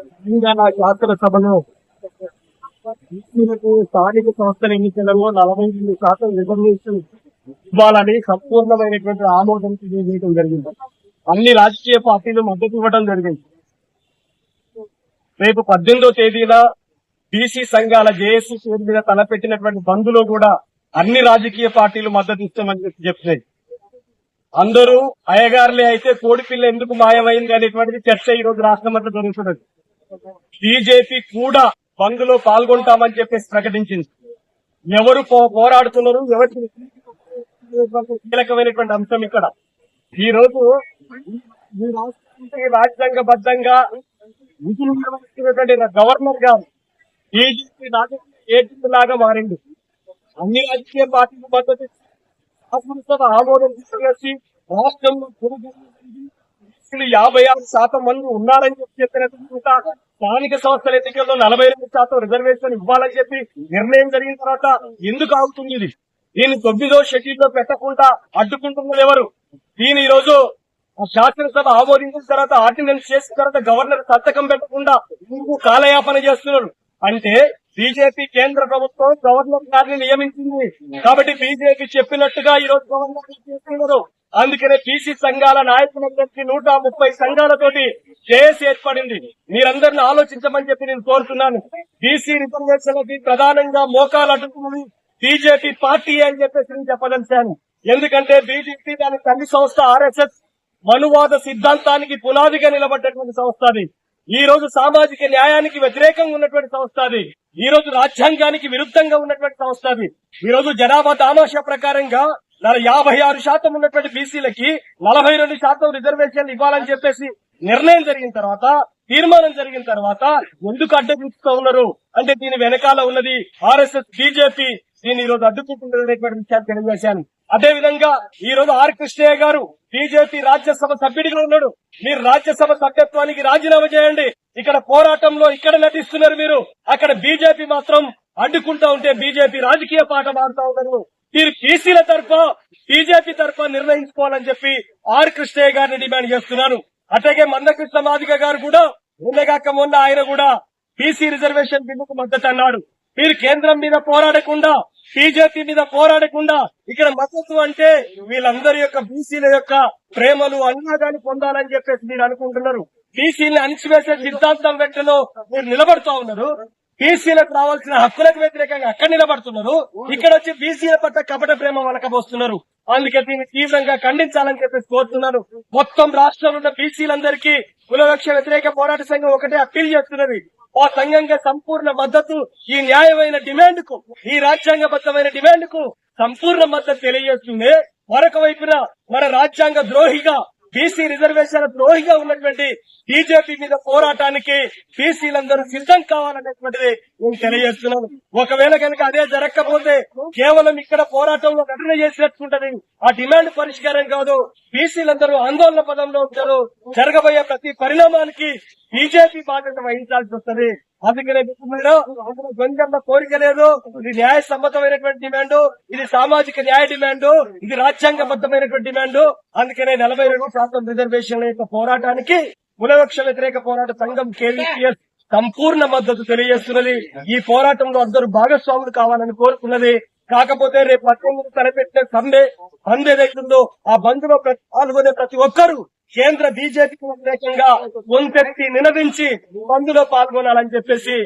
తెలంగాణ శాసనసభలో బీసీలకు స్థానిక సంస్థల ఎన్నికలలో నలభై ఎనిమిది శాతం రిజర్వేషన్ ఇవ్వాలని సంపూర్ణమైనటువంటి ఆమోదం తెలియజేయడం జరిగింది. అన్ని రాజకీయ పార్టీలు మద్దతు ఇవ్వడం జరిగింది. రేపు పద్దెనిమిదో తేదీన బీసీ సంఘాల జేఏసీ పేరు మీద తలపెట్టినటువంటి బంధులో కూడా అన్ని రాజకీయ పార్టీలు మద్దతు ఇస్తామని చెప్పి చెప్తున్నాయి. అందరూ అయ్యగారులే అయితే కోడిపిల్ల ఎందుకు మాయమైంది అనేటువంటిది చర్చ ఈ రోజు రాష్ట్రమంతా జరుగుతున్నది. బీజేపీ కూడా బంద్లో పాల్గొంటామని చెప్పేసి ప్రకటించింది. ఎవరు పో- పోరాడుతున్నారు ఎవరికి కీలకమైనటువంటి అంశం ఇక్కడ. ఈ రోజు ఈ రాష్ట్రానికి రాజ్యాంగబద్ధంగా విధులు నిర్వహిస్తున్నటువంటి గవర్నర్ గారు బీజేపీ రాజకీయ ఏజెంట్ లాగా మారింది అన్ని రాజకీయ పార్టీల మద్దతు శాసనసభ ఆమోదం తీసుకొచ్చి రాష్ట్రంలో పురుగు యాభై ఆరు శాతం మంది ఉన్నారని చెప్పి చెప్పిన స్థానిక సంస్థల ఎన్నికల్లో నలభై రెండు శాతం రిజర్వేషన్ ఇవ్వాలని చెప్పి నిర్ణయం జరిగిన తర్వాత ఎందుకు ఆగుతుంది ఇది? దీన్ని తొమ్మిదో షెడ్యూల్లో పెట్టకుండా అడ్డుకుంటున్నది ఎవరు? దీని ఈ రోజు శాసనసభ ఆమోదించిన తర్వాత ఆర్డినెన్స్ చేసిన తర్వాత గవర్నర్ సంతకం పెట్టకుండా ఎందుకు కాలయాపన చేస్తున్నారు? అంటే బీజేపీ కేంద్ర ప్రభుత్వం గవర్నర్ గారిని నియమించింది. కాబట్టి బీజేపీ చెప్పినట్టుగా ఈ రోజు గవర్నర్ చేస్తున్నారు. అందుకనే బీసీ సంఘాల నాయకులందరికీ నూట ముప్పై సంఘాలతోటి జేఏసీ ఏర్పడింది. మీరందరిని ఆలోచించమని చెప్పి నేను కోరుతున్నాను. బీసీ రిజర్వేషన్లకి ప్రధానంగా మోకాలు అడ్డుకున్నది బీజేపీ పార్టీ అని చెప్పేసి నేను చెప్పదలిచాను ఎందుకంటే బీజేపీ దాని తల్లి సంస్థ ఆర్ఎస్ఎస్ మనువాద సిద్ధాంతానికి పునాదిగా నిలబడ్డటువంటి సంస్థ అది. ఈ రోజు సామాజిక న్యాయానికి వ్యతిరేకంగా ఉన్నటువంటి సంస్థ అది. ఈ రోజు రాజ్యాంగానికి విరుద్ధంగా ఉన్నటువంటి సంస్థ అది. ఈ రోజు జనాభా దామాషా ప్రకారంగా యాభై ఆరు శాతం ఉన్నటువంటి బీసీలకి నలభై రెండు శాతం రిజర్వేషన్లు ఇవ్వాలని చెప్పేసి నిర్ణయం జరిగిన తర్వాత తీర్మానం జరిగిన తర్వాత ఎందుకు అడ్డగిస్తూ ఉన్నారు? అంటే దీని వెనకాల ఉన్నది ఆర్ఎస్ఎస్ బీజేపీ. దీన్ని ఈ రోజు అడ్డుకుంటున్నటువంటి విషయాన్ని తెలియజేశాను. అదే విధంగా ఈ రోజు ఆర్ కృష్ణయ్య గారు బీజేపీ రాజ్యసభ సభ్యుడిగా ఉన్నాడు. మీరు రాజ్యసభ సభ్యత్వానికి రాజీనామా చేయండి. ఇక్కడ పోరాటంలో ఇక్కడ నటిస్తున్నారు మీరు. అక్కడ బీజేపీ మాత్రం అడ్డుకుంటా ఉంటే బీజేపీ రాజకీయ పాట మారుతా ఉన్నారు మీరు బీసీల తరఫు బీజేపీ తరఫు నిర్ణయించుకోవాలని చెప్పి ఆర్ కృష్ణయ్య గారిని డిమాండ్ చేస్తున్నాను. అట్లాగే మందకృష్ణ మాదిగ గారు కూడా ఉండగాక మొన్న ఆయన కూడా బీసీ రిజర్వేషన్ బిల్లుకు మద్దతు అన్నాడు. మీరు కేంద్రం మీద పోరాడకుండా బీజేపీ మీద పోరాడకుండా ఇక్కడ మద్దతు అంటే వీళ్ళందరి యొక్క బీసీల యొక్క ప్రేమలు అన్నాదాన్ని పొందాలని చెప్పేసి మీరు అనుకుంటున్నారు. బీసీని అణిచివేసే సిద్ధాంతం వెంటలో మీరు నిలబడుతూ ఉన్నారు. బీసీలకు రావాల్సిన హక్కులకు వ్యతిరేకంగా అక్కడ నిలబడుతున్నారు. ఇక్కడ వచ్చి బీసీల పట్ల కపట ప్రేమ వలకబోస్తున్నారు. అందుకే దీన్ని తీవ్రంగా ఖండించాలని చెప్పేసి కోరుతున్నాను మొత్తం రాష్ట్రంలో ఉన్న బీసీలందరికీ కులలక్ష వ్యతిరేక పోరాట సంఘం ఒకటే అప్పీల్ చేస్తున్నది. ఆ సంఘంగా సంపూర్ణ మద్దతు ఈ న్యాయమైన డిమాండ్కు ఈ రాజ్యాంగబద్ధమైన డిమాండ్కు సంపూర్ణ మద్దతు తెలియజేస్తుంది. మరొక వైపున మన రాజ్యాంగ ద్రోహిగా బీసీ రిజర్వేషన్ ద్రోహిగా ఉన్నటువంటి బీజేపీ మీద పోరాటానికి బీసీలందరూ సిద్ధం కావాలనేటువంటిది నేను తెలియజేస్తున్నాను. ఒకవేళ కనుక అదే జరగకపోతే కేవలం ఇక్కడ పోరాటంలో నటన చేసినట్టుంటది. ఆ డిమాండ్ పరిష్కారం కాదు. బీసీలందరూ ఆందోళన పదంలో ఉంటారు. జరగబోయే ప్రతి పరిణామానికి బీజేపీ బాధ్యత వహించాల్సి వస్తుంది. అందుకనే మీరు అందులో కోరిక లేదు. ఇది న్యాయ సమ్మతమైనటువంటి డిమాండ్. ఇది సామాజిక న్యాయ డిమాండ్. ఇది రాజ్యాంగబద్ధమైనటువంటి డిమాండ్. అందుకనే నలభై రెండు శాతం రిజర్వేషన్ల యొక్క పోరాటానికి కులవక్ష వ్యతిరేక పోరాట సంఘం కేవీపీఎస్ సంపూర్ణ మద్దతు తెలియజేస్తున్నది. ఈ పోరాటంలో అందరూ భాగస్వాములు కావాలని కోరుకున్నది కాకపోతే రేపు పద్దెనిమిది తలపెట్టిన సమ్మె బంద్ ఏదైతుందో ఆ బంద్లో ప్రతి- పాల్గొనే ప్రతి ఒక్కరూ కేంద్ర బీజేపీకి వ్యతిరేకంగా ఒంతెత్తి నినదించి బంద్లో పాల్గొనాలని చెప్పేసి